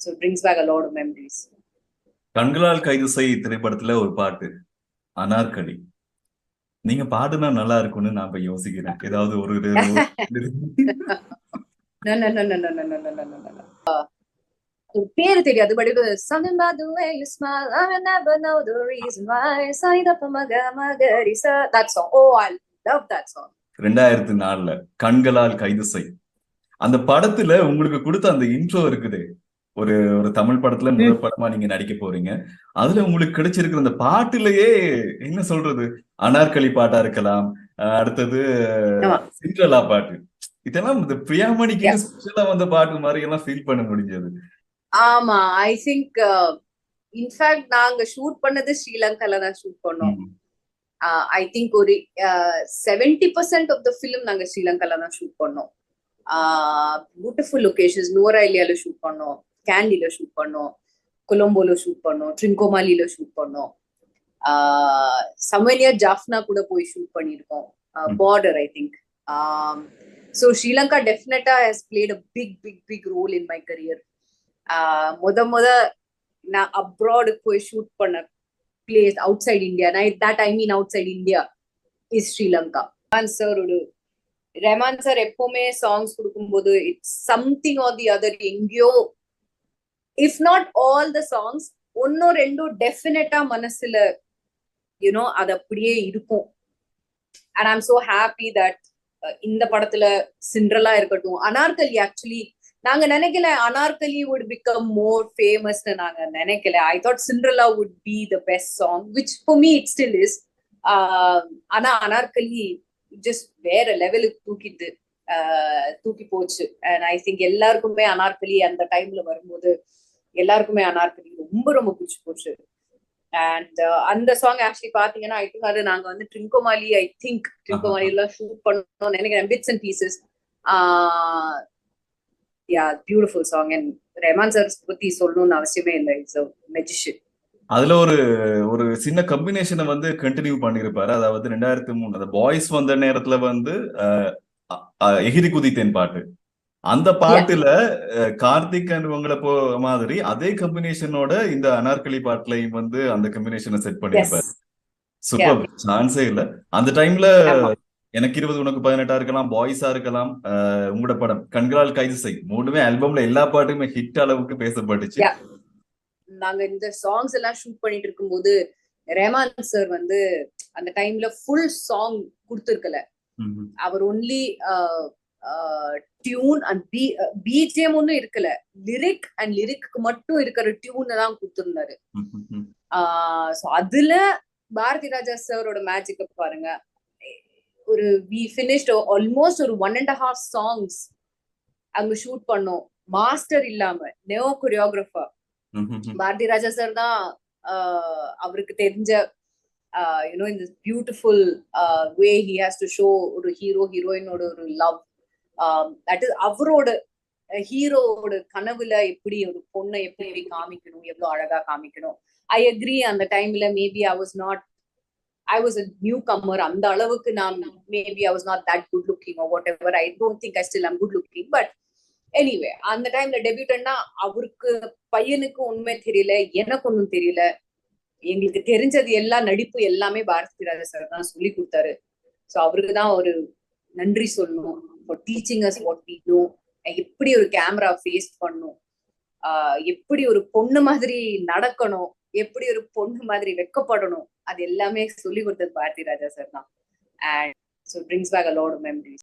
So brings back a lot memories கண்களால் கைது செய் திரைப்படத்துல ஒரு பாட்டு அனார்கலி நீங்க பாடுனா நல்லா இருக்கும்னு நான் இப்ப யோசிக்கிறேன். ஏதாவது ஒரு பேரு தெரியாது but it something about the way you smile I never know the மக மகரி சா that song. Oh I love that song. 2004ல கண்களால் கைது செய் அந்த படத்துல உங்களுக்கு கொடுத்த அந்த இன்ட்ரோ இருக்குதே. ஒரு ஒரு தமிழ் படத்துல முதல் படமா நீங்க நடிக்க போறீங்க. அதுல உங்களுக்கு கிடைச்சிருக்கிற அந்த பாட்டுலயே என்ன சொல்றது? அனார்கலி பாட்டா இருக்கலாம். அடுத்தது. சிண்ட்ரலா பாட்டு. இதெல்லாம் இந்த பிரியாமணிக்கு. ஸ்பெஷலா வந்த பாட்டு மாதிரி எல்லாம் ஃபீல் பண்ண முடிஞ்சது. ஆமா. ஐ திங்க் இன்ஃபேக்ட் நாங்க ஷூட் பண்ணது ஸ்ரீலங்கால தான் ஷூட் பண்ணோம். ஐ திங்க் ஒரு seventy percent of the film நாங்க ஸ்ரீலங்கால தான் ஷூட் பண்ணோம். பியூட்டிஃபுல் லொகேஷன்ஸ் நூராயிலியால ஷூட் பண்ணோம். கேண்டில ஷூட் பண்ணோம். கொலம்போல ஷூட் பண்ணோம். ட்ரிங்கோமாலில ஷூட் பண்ணோம். சமனியா ஜாஃப்னா கூட போய் ஷூட் பண்ணியிருக்கோம். Border I think so Sri Lanka definitely has played a big big big role in my career முத முத நான் அப்ராடு போய் ஷூட் பண்ண பிளேஸ் அவுட் சைட் இந்தியா நான் that I mean outside India is Sri Lanka sir ஒரு Rahman sir எப்பவுமே songs கொடுக்கும்போது it's something or the other எங்கேயோ if not all the songs ஒன்னும் ரெண்டும் டெஃபினட்டா மனசுல யூனோ அது அப்படியே இருக்கும். And I'm so happy that இந்த படத்துல சிண்ட்ரலா இருக்கட்டும். அனார்கலி ஆக்சுவலி நாங்க நினைக்கல அனார்கலி வுட் பிகம் மோர் ஃபேமஸ்னு நாங்க நினைக்கல. I thought Cinderella would be the best song which for me it still is ஆனா அனார்கலி ஜஸ்ட் வேற லெவலுக்கு தூக்கிட்டு ஆஹ் தூக்கி போச்சு. அண்ட் ஐ திங்க் எல்லாருக்குமே அனார்கலி அந்த டைம்ல வரும்போது எல்லாருக்குமே அனார்கலி ரொம்ப ரொம்ப பிடிச்சி போச்சு. அண்ட் uh, அந்த சாங் ஆக்சுவலி பாத்தீங்கன்னா ஐ திங்க் அது நாங்க வந்து ட்ரிங்கோமாலி ஐ திங்க் ட்ரிங்கோமாலி எல்லாம் ஷூட் பண்ணோம் நினைக்கிறேன். Bits and pieces yeah beautiful song and Rahman sir பத்தி சொல்லணும்னு அவசியமே இல்லை. இட்ஸ் மெஜிஷியன் அதுல ஒரு ஒரு சின்ன கம்பினேஷனை வந்து கண்டினியூ பண்ணிருப்பாரு. அதாவது ரெண்டாயிரத்தி மூணு அந்த பாய்ஸ் வந்த நேரத்துல வந்து uh, எகிரி குதித்தேன் பாட்டு. அந்த பாட்டுல கார்த்திக் அண்ட் உங்களை போ மாதிரி அதே கம்பினேஷனோட இந்த அனார்கலி பாட்டுலையும் வந்து அந்த கம்பினேஷனை செட் பண்ணிருப்பாரு சூப்பர் சான்ஸே இல்ல. அந்த டைம்ல எனக்கு இருபது உனக்கு பதினெட்டா இருக்கலாம் பாய்ஸா இருக்கலாம் உங்களோட படம் கண்களால் கைது செய் மூணுமே ஆல்பம்ல எல்லா பாட்டுமே ஹிட் அளவுக்கு பேசப்பட்டுச்சு. நாங்க இந்த சாங்ஸ் எல்லாம் ஷூட் பண்ணிட்டு இருக்கும்போது ரெஹமான் சார் வந்து அந்த டைம்ல ஃபுல் சாங் கொடுத்துருக்கல. அவர் only tune and B BGM ஒன்னும் இருக்கல. லிரிக் அண்ட் லிரிக்கு மட்டும் இருக்கிற டியூனை தான் கொடுத்துருந்தாரு. ஸோ அதுல பாரதி ராஜா சாரோட மேஜிக்க பாருங்க. ஒரு வி ஃபினிஷ்ட் ஆல்மோஸ்ட் ஒரு ஒன் அண்ட் ஹாஃப் சாங்ஸ் அங்க ஷூட் பண்ணோம். மாஸ்டர் இல்லாம no choreographer. Bharathi Raja sir தான் அவருக்கு தெரிஞ்ச யூனோ இந்த beautiful way he has to show ஒரு ஹீரோ ஹீரோயினோட ஒரு லவ் தட் இஸ் அவரோட ஹீரோவோட கனவுல எப்படி ஒரு பொண்ணை எப்படி காமிக்கணும் எவ்வளவு அழகா காமிக்கணும். ஐ அக்ரி அந்த டைம்ல maybe I was not I was a newcomer அந்த அளவுக்கு நான் maybe I was not that good looking whatever I don't think I still I'm good looking but anyway அந்த டைம்ல டெபியூட்டன்னா அவருக்கு பையனுக்கு உண்மை தெரியல எனக்கு ஒன்றும் தெரியல. எங்களுக்கு தெரிஞ்சது எல்லாம் நடிப்பு எல்லாமே பாரதி ராஜா சார் தான் சொல்லி கொடுத்தாரு. ஸோ அவருக்கு தான் ஒரு நன்றி சொல்லணும். For teaching us what we know எப்படி ஒரு கேமரா ஃபேஸ் பண்ணும். எப்படி ஒரு பொண்ணு மாதிரி நடக்கணும். எப்படி ஒரு பொண்ணு மாதிரி வெக்கப்படணும். அது எல்லாமே சொல்லி கொடுத்தது பாரதி ராஜா சார் தான். And so brings back a lot memories